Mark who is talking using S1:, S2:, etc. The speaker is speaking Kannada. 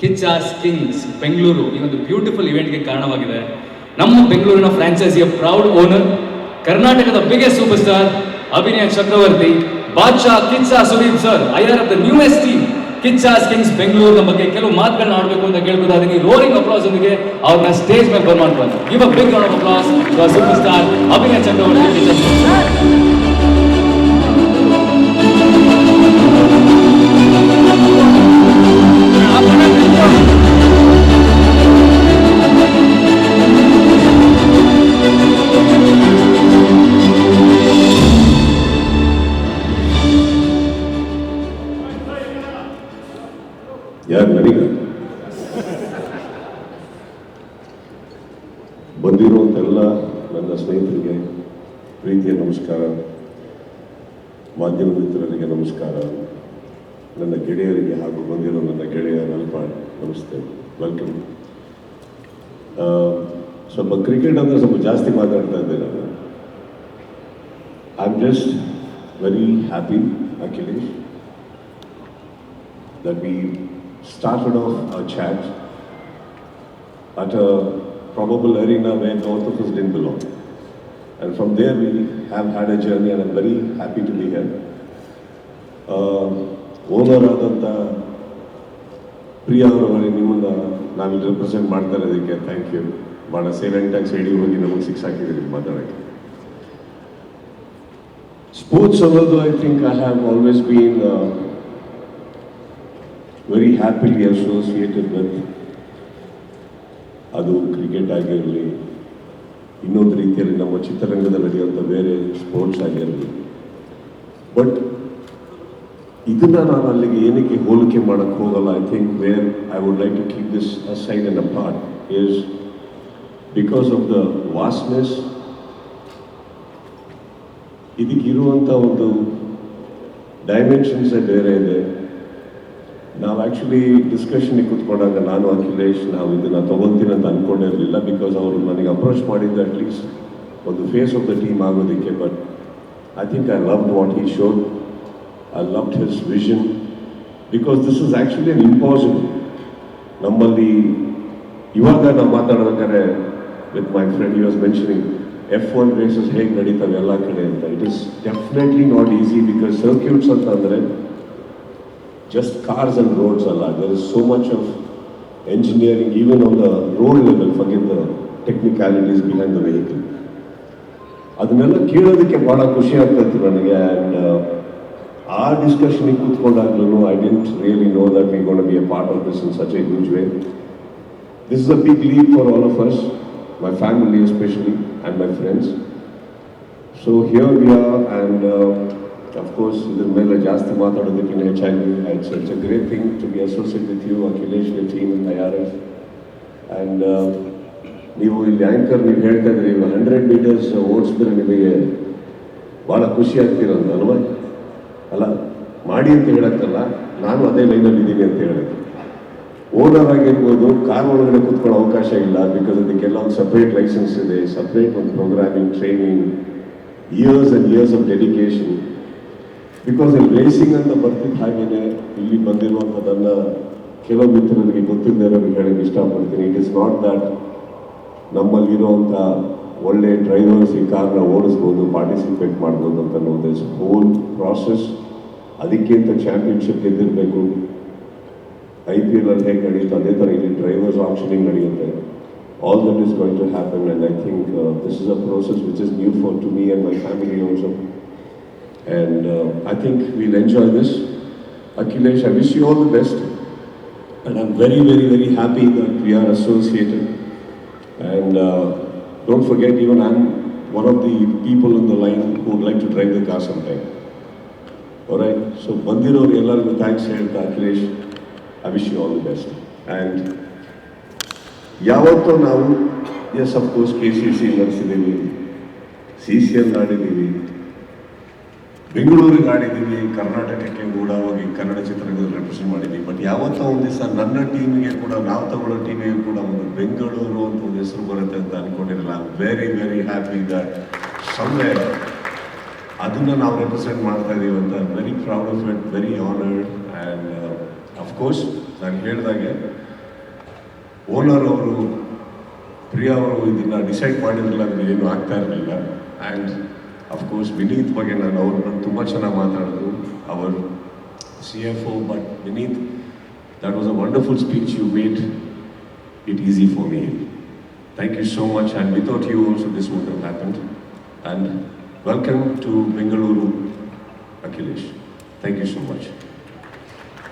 S1: ಕಿಚಾಸ್ ಕಿಂಗ್ಸ್ ಬೆಂಗಳೂರು ಈ ಒಂದು ಬ್ಯೂಟಿಫುಲ್ ಇವೆಂಟ್ಗೆ ಕಾರಣವಾಗಿದೆ. ನಮ್ಮ ಬೆಂಗಳೂರಿನ ಫ್ರಾಂಚೈಸಿಯ ಪ್ರೌಡ್ ಓನರ್ ಕರ್ನಾಟಕದ ಬಿಗ್ಗೆಸ್ಟ್ ಸೂಪರ್ ಸ್ಟಾರ್ ಅಭಿನಯ ಚಕ್ರವರ್ತಿ, ಬಾದ್ಶಾ Kichcha Sudeep sir I R of the newest team Kichcha's Kings ಬೆಂಗಳೂರಿನ ಬಗ್ಗೆ ಕೆಲವು ಮಾತುಗಳನ್ನ ಆಡಬೇಕು ಅಂತ ಕೇಳ್ಬೋದಾದ್ರೆ ರೋಲಿಂಗ್ ಅಪ್ಲಾಸ್ ಒಂದಿಗೆ ಅವ್ರನ್ನ ಸ್ಟೇಜ್ ಮೇಲೆ ಬರ್ ಮಾಡ್ಬೋದು ಇವಾಗ big round applause super star ಅಭಿನಯ ಚಕ್ರವರ್ತಿ ಕಿಚ್ಚಾ
S2: ಯಾರು ನನಗ ಬಂದಿರುವಂತೆಲ್ಲ ನನ್ನ ಸ್ನೇಹಿತರಿಗೆ ಪ್ರೀತಿಯ ನಮಸ್ಕಾರ, ಮಾಧ್ಯಮ ಮಿತ್ರರಿಗೆ ನಮಸ್ಕಾರ. ನನ್ನ ಗೆಳೆಯರಿಗೆ ಹಾಗೂ ಬಂದಿರೋ ನನ್ನ ಗೆಳೆಯ ನಲ್ಪಾಡ್ ನಮಸ್ತೆ. ವೆಲ್ಕಮ್ ಸ್ವಲ್ಪ ಕ್ರಿಕೆಟ್ ಅಂದರೆ ಸ್ವಲ್ಪ ಜಾಸ್ತಿ ಮಾತಾಡ್ತಾ ಇದ್ದೆ ನಾನು. I am just very happy Akhilesh that we started off our chat at a probable arena where north of us didn't belong. And from there we have had a journey and I'm very happy to be here. Owner ಆದಂಥ ಪ್ರಿಯಾ ಅವರವರೇ ನಿಮ್ಮನ್ನು ನಾವಿಲ್ಲಿ ರೆಪ್ರೆಸೆಂಟ್ ಮಾಡ್ತಾ ಇರೋದಕ್ಕೆ ಥ್ಯಾಂಕ್ ಯು ಭಾಳ ಸೈಲೆಂಟಾಗಿ ಸೈಡಿ ಹೋಗಿ ನಮಗೆ ಸಿಕ್ಸ್ ಹಾಕಿದ್ದೀರಿ ಮಾತಾಡೋಕ್ಕೆ ಸ್ಪೋರ್ಟ್ಸ್ ಅನ್ನೋದು I think I have always been very happily associated with ಅದು ಕ್ರಿಕೆಟ್ ಆಗಿರಲಿ, ಇನ್ನೊಂದು ರೀತಿಯಲ್ಲಿ ನಮ್ಮ ಚಿತ್ರರಂಗದಲ್ಲಿ ನಡೆಯುವಂಥ ಬೇರೆ ಸ್ಪೋರ್ಟ್ಸ್ ಆಗಿರಲಿ. ಬಟ್ ಇದನ್ನು ನಾನು ಅಲ್ಲಿಗೆ ಏನಕ್ಕೆ ಹೋಲಿಕೆ ಮಾಡೋಕ್ಕೆ ಹೋಗಲ್ಲ I think where I would like to keep this aside and a part is because of the vastness ಇದಕ್ಕಿರುವಂಥ ಒಂದು ಡೈಮೆನ್ಷನ್ಸೇ ಬೇರೆ ಇದೆ. ನಾವು ಆ್ಯಕ್ಚುಲಿ ಡಿಸ್ಕಷನ್ಗೆ ಕೂತ್ಕೊಂಡಾಗ ನಾನು, ಅಖಿಲೇಶ್, ನಾವು ಇದನ್ನು ತೊಗೊತೀನಿ ಅಂತ ಅಂದ್ಕೊಂಡಿರಲಿಲ್ಲ ಬಿಕಾಸ್ ಅವರು ನನಗೆ ಅಪ್ರೋಚ್ ಮಾಡಿದ್ದು ಅಟ್ಲೀಸ್ಟ್ ಒಂದು ಫೇಸ್ ಆಫ್ ದ ಟೀಮ್ ಆಗೋದಕ್ಕೆ. But I think I love what he showed I love his vision because this is actually an impossible ನಮ್ಮಲ್ಲಿ ಇವಾಗ ನಾವು ಮಾತಾಡಬೇಕಾದ್ರೆ with my friend you was mentioning F one races ಹೇಗೆ ನಡೀತವೆ ಎಲ್ಲ ಕಡೆ ಅಂತ. It is definitely not easy because circuits ಅಂತ ಅಂದರೆ just cars and roads Allah. There is so much of engineering, even on the road level, forget the technicalities behind the vehicle. ಅದನ್ನೆಲ್ಲ ಕೇಳೋದಕ್ಕೆ ಭಾಳ ಖುಷಿ ಆಗ್ತಾ ಇತ್ತು ನನಗೆ ಆ್ಯಂಡ್ ಆ ಡಿಸ್ಕಷನಿಗೆ ಕೂತ್ಕೊಂಡಾಗ್ಲೂ I didn't really know that we gonna be a part of this in such a huge way this is a big leap for all of us my family especially and my friends so here we are and of course ಇದ್ರ ಮೇಲೆ ಜಾಸ್ತಿ ಮಾತಾಡೋದಕ್ಕಿಂತ ಹೆಚ್ಚಾಗಿ it's it's a great thing to be associate with you Akhilesh ಯ team I R F and ನೀವು ಇಲ್ಲಿ ಆ್ಯಂಕರ್ ನೀವು ಹೇಳ್ತಾ ಇದ್ರಿ ಹಂಡ್ರೆಡ್ ಮೀಟರ್ಸ್ ಓಡಿಸಿದ್ರೆ ನಿಮಗೆ ಭಾಳ ಖುಷಿ ಆಗ್ತಿರೋದು ಅಲ್ವಾ? ಅಲ್ಲ, ಮಾಡಿ ಅಂತ ಹೇಳಕ್ಕಲ್ಲ, ನಾನು ಅದೇ ಲೈನಲ್ಲಿ ಇದ್ದೀನಿ ಅಂತ ಹೇಳಕ್ಕೆ ಓನರ್ ಆಗಿರ್ಬೋದು ಕಾರ್ ಒಳಗಡೆ ಕೂತ್ಕೊಳ್ಳೋ ಅವಕಾಶ ಇಲ್ಲ ಬಿಕಾಸ್ ಅದಕ್ಕೆಲ್ಲ ಒಂದು ಸಪ್ರೇಟ್ ಲೈಸೆನ್ಸ್ ಇದೆ ಸಪ್ರೇಟ್ ಒಂದು programming training years and years of dedication because ಇಲ್ಲಿ ರೇಸಿಂಗ್ ಅಂತ ಬರ್ತಿದ್ದ ಹಾಗೇನೆ ಇಲ್ಲಿ ಬಂದಿರುವಂಥದ್ದನ್ನು ಕೆಲವು ಮಿತ್ರರಿಗೆ ಇರೋ ಹೇಳಕ್ಕೆ ಇಷ್ಟಪಡ್ತೀನಿ. ಇಟ್ ಇಸ್ ನಾಟ್ ದಟ್ ನಮ್ಮಲ್ಲಿರುವಂಥ ಒಳ್ಳೆ ಡ್ರೈವರ್ಸ್ ಈ ಕಾರ್ನ ಓಡಿಸ್ಬೋದು ಪಾರ್ಟಿಸಿಪೇಟ್ ಮಾಡ್ಬೋದು ಅಂತ ಇಸ್ ಹೋಲ್ ಪ್ರಾಸೆಸ್ ಅದಕ್ಕಿಂತ ಚಾಂಪಿಯನ್ಶಿಪ್ ಗೆದ್ದಿರಬೇಕು. ಐ ಪಿ ಎಲ್ ಅಲ್ಲಿ ಹೇಗೆ ನಡೆಯುತ್ತೆ ಅದೇ ಥರ ಇಲ್ಲಿ ಡ್ರೈವರ್ಸ್ ಆಪ್ಷನಿಂಗ್ ನಡೆಯುತ್ತೆ. All that is going to happen and I think this is a process which is new for to me and my family also And uh, I think we'll enjoy this. Akhilesh, I wish you all the best. And I'm very, very, very happy that we are associated. And uh, don't forget, even I'm one of the people in the line who would like to drive the car sometime. All right? So, ಬಂದಿರೋರು ಎಲ್ಲರಿಗೂ ಥ್ಯಾಂಕ್ಸ್ ಹೇಳ್ತಾ Akhilesh I wish you all the best and ಯಾವತ್ತೂ ನಾವು yes of course K C C ನಡೆಸಿದ್ದೀವಿ C C L ಆಡಿದ್ದೀವಿ ಬೆಂಗಳೂರಿಗೆ ಆಡಿದ್ದೀವಿ, ಕರ್ನಾಟಕಕ್ಕೆ ಕೂಡ ಹೋಗಿ ಕನ್ನಡ ಚಿತ್ರರಂಗದಲ್ಲಿ ರೆಪ್ರೆಸೆಂಟ್ ಮಾಡಿದ್ದೀನಿ ಬಟ್ ಯಾವತ್ತೋ ಒಂದು ದಿವಸ ನನ್ನ ಟೀಮಿಗೆ ಕೂಡ, ನಾವು ತಗೊಳ್ಳೋ ಟೀಮಿಗೆ ಕೂಡ ಒಂದು ಬೆಂಗಳೂರು ಅಂತ ಒಂದು ಹೆಸರು ಬರುತ್ತೆ ಅಂತ ಅನ್ಕೊಂಡಿರಲಿಲ್ಲ very very happy that someway ಅದನ್ನು ನಾವು ರೆಪ್ರೆಸೆಂಟ್ ಮಾಡ್ತಾ ಇದ್ದೀವಿ ಅಂತ very proud of it very honoured and of course ನಾನು ಹೇಳಿದಾಗೆ ಓನರ್ ಅವರು, ಪ್ರಿಯಾ ಅವರು ಇದನ್ನು ಡಿಸೈಡ್ ಮಾಡಿರಲಿಲ್ಲ ಅಂದರೆ ಏನು ಆಗ್ತಾ ಇರಲಿಲ್ಲ. ಆ್ಯಂಡ್ ಅಫ್ಕೋರ್ಸ್ ವಿನೀತ್ ಬಗ್ಗೆ ನಾನು ಅವ್ರನ್ನ ತುಂಬ ಚೆನ್ನಾಗಿ ಮಾತಾಡಿದ್ರು our C F O but Vineeth that was a wonderful speech you made it easy for me thank you so much and without you also this would have happened and welcome to Bengaluru Akhilesh thank you so much